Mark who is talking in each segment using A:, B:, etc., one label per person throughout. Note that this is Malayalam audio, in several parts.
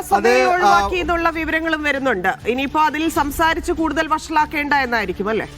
A: സഭയെ ഒഴിവാക്കി എന്നുള്ള വിവരങ്ങളും വരുന്നുണ്ട്. ഇനിയിപ്പോ അതിൽ സംസാരിച്ച് കൂടുതൽ വഷളാക്കേണ്ട എന്നായിരിക്കും അല്ലേ?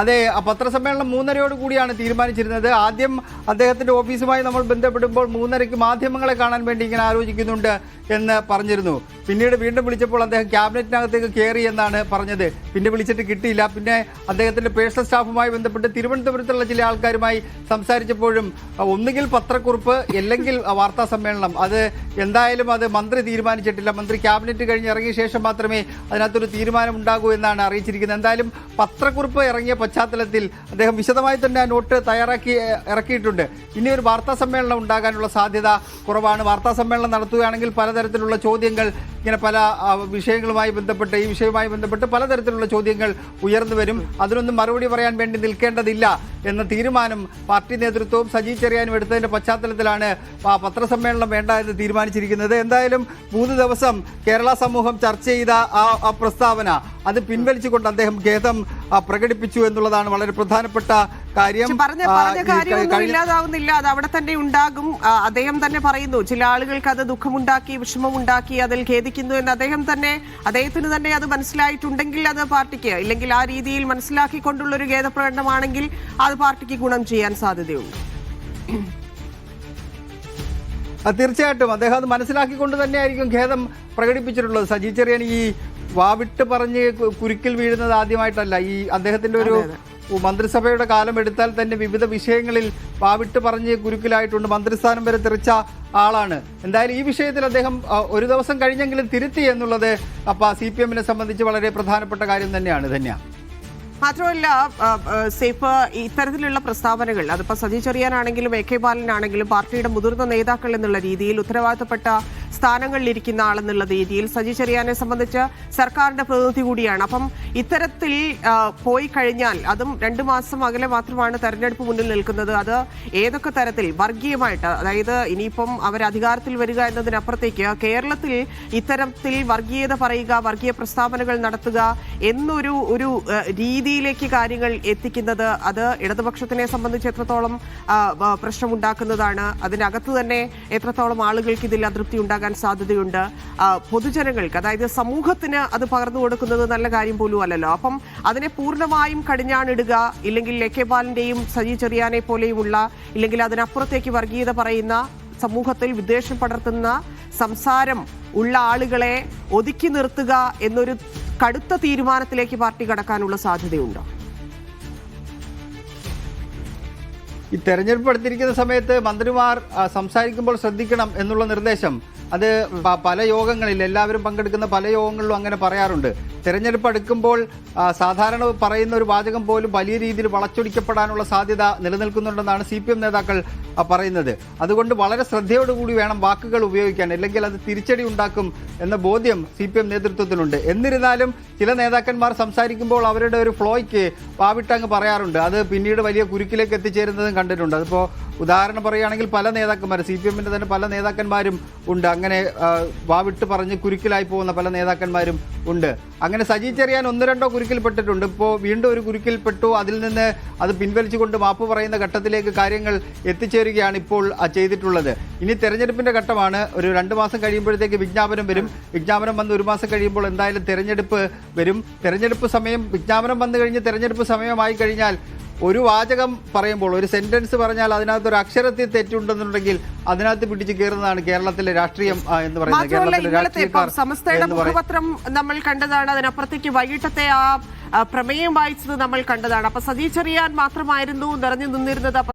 B: അതെ ആ പത്രസമ്മേളനം മൂന്നരയോട് കൂടിയാണ് തീരുമാനിച്ചിരുന്നത്. ആദ്യം അദ്ദേഹത്തിന്റെ ഓഫീസുമായി നമ്മൾ ബന്ധപ്പെടുമ്പോൾ മൂന്നരയ്ക്ക് മാധ്യമങ്ങളെ കാണാൻ വേണ്ടി ഇങ്ങനെ ആലോചിക്കുന്നുണ്ട് എന്ന് പറഞ്ഞിരുന്നു. പിന്നീട് വീണ്ടും വിളിച്ചപ്പോൾ അദ്ദേഹം ക്യാബിനറ്റിനകത്തേക്ക് കയറി എന്നാണ് പറഞ്ഞത്. പിന്നെ വിളിച്ചിട്ട് കിട്ടിയില്ല. പിന്നെ അദ്ദേഹത്തിന്റെ പേഴ്സണൽ സ്റ്റാഫുമായി ബന്ധപ്പെട്ട് തിരുവനന്തപുരത്തുള്ള ചില ആൾക്കാരുമായി സംസാരിച്ചപ്പോഴും ഒന്നുകിൽ പത്രക്കുറിപ്പ് അല്ലെങ്കിൽ വാർത്താ സമ്മേളനം. അത് എന്തായാലും അത് മന്ത്രി തീരുമാനിച്ചിട്ടില്ല. മന്ത്രി ക്യാബിനറ്റ് കഴിഞ്ഞ് ഇറങ്ങിയ ശേഷം മാത്രമേ അതിനകത്തൊരു തീരുമാനം ഉണ്ടാകൂ എന്നാണ് അറിയിച്ചിരിക്കുന്നത്. എന്തായാലും പത്രക്കുറിപ്പ് ഇറങ്ങിയ പശ്ചാത്തലത്തിൽ അദ്ദേഹം വിശദമായി തന്നെ ആ നോട്ട് തയ്യാറാക്കി ഏഹ്, ഇറക്കിയിട്ടുണ്ട് ഇനി ഒരു വാർത്താ സമ്മേളനം ഉണ്ടാകാനുള്ള സാധ്യത കുറവാണ്. വാർത്താ സമ്മേളനം നടത്തുകയാണെങ്കിൽ പലതരത്തിലുള്ള ചോദ്യങ്ങൾ ഇങ്ങനെ പല വിഷയങ്ങളുമായി ബന്ധപ്പെട്ട് ഈ വിഷയവുമായി ബന്ധപ്പെട്ട് പലതരത്തിലുള്ള ചോദ്യങ്ങൾ ഉയർന്നു വരും. അതിനൊന്നും മറുപടി പറയാൻ വേണ്ടി നിൽക്കേണ്ടതില്ല എന്ന തീരുമാനം പാർട്ടി നേതൃത്വവും സജി ചെറിയാനും എടുത്തതിന്റെ പശ്ചാത്തലത്തിലാണ് പത്രസമ്മേളനം വേണ്ട എന്ന് തീരുമാനിച്ചിരിക്കുന്നത്. എന്തായാലും മൂന്ന് ദിവസം കേരള സമൂഹം ചർച്ച ചെയ്ത ആ പ്രസ്താവന അത് പിൻവലിച്ചുകൊണ്ട് അദ്ദേഹം ഖേദം പ്രകടിപ്പിച്ചു എന്നുള്ളതാണ് വളരെ പ്രധാനപ്പെട്ട കാര്യം
A: പറഞ്ഞ കാര്യമൊന്നും ഇല്ലാതാവുന്നില്ല. അത് അവിടെ തന്നെ ഉണ്ടാകും. അദ്ദേഹം തന്നെ പറയുന്നു ചില ആളുകൾക്ക് അത് ദുഃഖമുണ്ടാക്കി വിഷമമുണ്ടാക്കി അതിൽ ഖേദിക്കുന്നു എന്ന് അദ്ദേഹം തന്നെ അദ്ദേഹത്തിന് തന്നെ അത് മനസ്സിലായിട്ടുണ്ടെങ്കിൽ അത് പാർട്ടിക്ക് ഇല്ലെങ്കിൽ ആ രീതിയിൽ മനസ്സിലാക്കിക്കൊണ്ടുള്ള ഒരു ഖേദപ്രകടനമാണെങ്കിൽ അത് പാർട്ടിക്ക് ഗുണം ചെയ്യാൻ സാധ്യതയുണ്ട്.
B: തീർച്ചയായിട്ടും. അദ്ദേഹം അത് മനസ്സിലാക്കിക്കൊണ്ട് തന്നെയായിരിക്കും ഖേദം പ്രകടിപ്പിച്ചിട്ടുള്ളത്. സജി ചെറിയാൻ ഈ വാവിട്ട് പറഞ്ഞ് കുരുക്കിൽ വീഴുന്നത് ആദ്യമായിട്ടല്ല. ഈ അദ്ദേഹത്തിന്റെ ഒരു മന്ത്രിസഭയുടെ കാലം എടുത്താൽ തന്നെ വിവിധ വിഷയങ്ങളിൽ വാവിട്ട് പറഞ്ഞ് ഗുരുക്കിലായിട്ടുണ്ട് മന്ത്രിസ്ഥാനം വരെ തെറിച്ച ആളാണ്. എന്തായാലും ഈ വിഷയത്തിൽ അദ്ദേഹം ഒരു ദിവസം കഴിഞ്ഞെങ്കിലും തിരുത്തി എന്നുള്ളത് അപ്പൊ സി പി എമ്മിനെ സംബന്ധിച്ച് വളരെ പ്രധാനപ്പെട്ട കാര്യം തന്നെയാണ്. ധന്യ.
A: മാത്രമല്ല സേഫ് ഇത്തരത്തിലുള്ള പ്രസ്താവനകൾ അതിപ്പോ സജി ചെറിയാനാണെങ്കിലും എ കെ ബാലനാണെങ്കിലും പാർട്ടിയുടെ മുതിർന്ന നേതാക്കൾ എന്നുള്ള രീതിയിൽ ഉത്തരവാദിത്തപ്പെട്ട സ്ഥാനങ്ങളിലിരിക്കുന്ന ആളെന്നുള്ള രീതിയിൽ സജി ചെറിയാനെ സംബന്ധിച്ച് സർക്കാരിന്റെ പ്രതിനിധി കൂടിയാണ്. അപ്പം ഇത്തരത്തിൽ പോയി കഴിഞ്ഞാൽ അതും രണ്ടു മാസം അകലെ മാത്രമാണ് തെരഞ്ഞെടുപ്പ് മുന്നിൽ നിൽക്കുന്നത്. അത് ഏതൊക്കെ തരത്തിൽ? വർഗീയമായിട്ട്. അതായത് ഇനിയിപ്പം അവർ അധികാരത്തിൽ വരിക എന്നതിനപ്പുറത്തേക്ക് കേരളത്തിൽ ഇത്തരത്തിൽ വർഗീയത പറയുക വർഗീയ പ്രസ്താവനകൾ നടത്തുക എന്നൊരു ഒരു രീതിയിലേക്ക് കാര്യങ്ങൾ എത്തിക്കുന്നത് അത് ഇടതുപക്ഷത്തിനെ സംബന്ധിച്ച് എത്രത്തോളം പ്രശ്നമുണ്ടാക്കുന്നതാണ്. അതിനകത്ത് തന്നെ എത്രത്തോളം ആളുകൾക്ക് ഇതിൽ അതൃപ്തി ഉണ്ടാകാൻ സാധ്യതയുണ്ട്. ആ, പൊതുജനങ്ങൾക്ക് അതായത് സമൂഹത്തിന് അത് പകർന്നു കൊടുക്കുന്നത് നല്ല കാര്യം പോലും അല്ലല്ലോ. അപ്പം അതിനെ പൂർണമായും കടിഞ്ഞാണിടുക ഇല്ലെങ്കിൽ എ സജി ചെറിയാനെ പോലെയുമുള്ള ഇല്ലെങ്കിൽ അതിനപ്പുറത്തേക്ക് വർഗീയത പറയുന്ന സമൂഹത്തിൽ വിദ്വേഷം പടർത്തുന്ന സംസാരം ഉള്ള ആളുകളെ ഒതുക്കി നിർത്തുക എന്നൊരു കടുത്ത തീരുമാനത്തിലേക്ക് പാർട്ടി കടക്കാനുള്ള സാധ്യതയുണ്ടോ?
B: ഈ തെരഞ്ഞെടുപ്പ് എടുത്തിരിക്കുന്ന സമയത്ത് മന്ത്രിമാർ സംസാരിക്കുമ്പോൾ ശ്രദ്ധിക്കണം എന്നുള്ള നിർദ്ദേശം. അത് പല യോഗങ്ങളിൽ എല്ലാവരും പങ്കെടുക്കുന്ന പല യോഗങ്ങളിലും അങ്ങനെ പറയാറുണ്ട്. തെരഞ്ഞെടുപ്പ് അടുക്കുമ്പോൾ സാധാരണ പറയുന്ന ഒരു വാചകം പോലും വലിയ രീതിയിൽ വളച്ചൊടിക്കപ്പെടാനുള്ള സാധ്യത നിലനിൽക്കുന്നുണ്ടെന്നാണ് സി നേതാക്കൾ പറയുന്നത്. അതുകൊണ്ട് വളരെ ശ്രദ്ധയോടുകൂടി വേണം വാക്കുകൾ ഉപയോഗിക്കാൻ അല്ലെങ്കിൽ അത് തിരിച്ചടി ഉണ്ടാക്കും എന്ന ബോധ്യം സി പി എം നേതൃത്വത്തിനുണ്ട് എന്നിരുന്നാലും ചില നേതാക്കന്മാർ സംസാരിക്കുമ്പോൾ അവരുടെ ഒരു ഫ്ലോയ്ക്ക് പാവിട്ടങ്ങ് പറയാറുണ്ട്. അത് പിന്നീട് വലിയ കുരുക്കിലേക്ക് എത്തിച്ചേരുന്നതും കണ്ടിട്ടുണ്ട്. അതിപ്പോൾ ഉദാഹരണം പറയുകയാണെങ്കിൽ പല നേതാക്കന്മാരും സി പി എമ്മിന്റെ തന്നെ പല നേതാക്കന്മാരും ഉണ്ട്. അങ്ങനെ വാവിട്ട് പറഞ്ഞ് കുരുക്കിലായി പോകുന്ന പല നേതാക്കന്മാരും ഉണ്ട്. അങ്ങനെ സജി ചെറിയാൻ ഒന്ന് രണ്ടോ കുരുക്കിൽപ്പെട്ടിട്ടുണ്ട്. ഇപ്പോൾ വീണ്ടും ഒരു കുരുക്കിൽപ്പെട്ടു. അതിൽ നിന്ന് അത് പിൻവലിച്ചുകൊണ്ട് മാപ്പ് പറയുന്ന ഘട്ടത്തിലേക്ക് കാര്യങ്ങൾ എത്തിച്ചേരുകയാണ് ഇപ്പോൾ ചെയ്തിട്ടുള്ളത്. ഇനി തെരഞ്ഞെടുപ്പിന്റെ ഘട്ടമാണ്. ഒരു രണ്ട് മാസം കഴിയുമ്പോഴത്തേക്ക് വിജ്ഞാപനം വരും. വിജ്ഞാപനം വന്ന് ഒരു മാസം കഴിയുമ്പോൾ എന്തായാലും തെരഞ്ഞെടുപ്പ് വരും. തെരഞ്ഞെടുപ്പ് സമയം വിജ്ഞാപനം വന്നു കഴിഞ്ഞ് തെരഞ്ഞെടുപ്പ് സമയമായി കഴിഞ്ഞാൽ ഒരു വാചകം പറയുമ്പോൾ ഒരു സെന്റൻസ് പറഞ്ഞാൽ അതിനകത്ത് ഒരു അക്ഷരത്തിൽ തെറ്റുണ്ടെന്നുണ്ടെങ്കിൽ അതിനകത്ത് പിടിച്ചു കയറുന്നതാണ് കേരളത്തിലെ രാഷ്ട്രീയം എന്ന് പറയുന്നത്.
A: സമസ്തയുടെ മുഖപത്രം നമ്മൾ കണ്ടതാണ്. അതിനപ്പുറത്തേക്ക് വൈകിട്ടത്തെ ആ പ്രമേയം വായിച്ചത് നമ്മൾ കണ്ടതാണ്. അപ്പൊ സജി ചെറിയാൻ മാത്രമായിരുന്നു നിറഞ്ഞു നിന്നിരുന്നത്. അപ്പൊ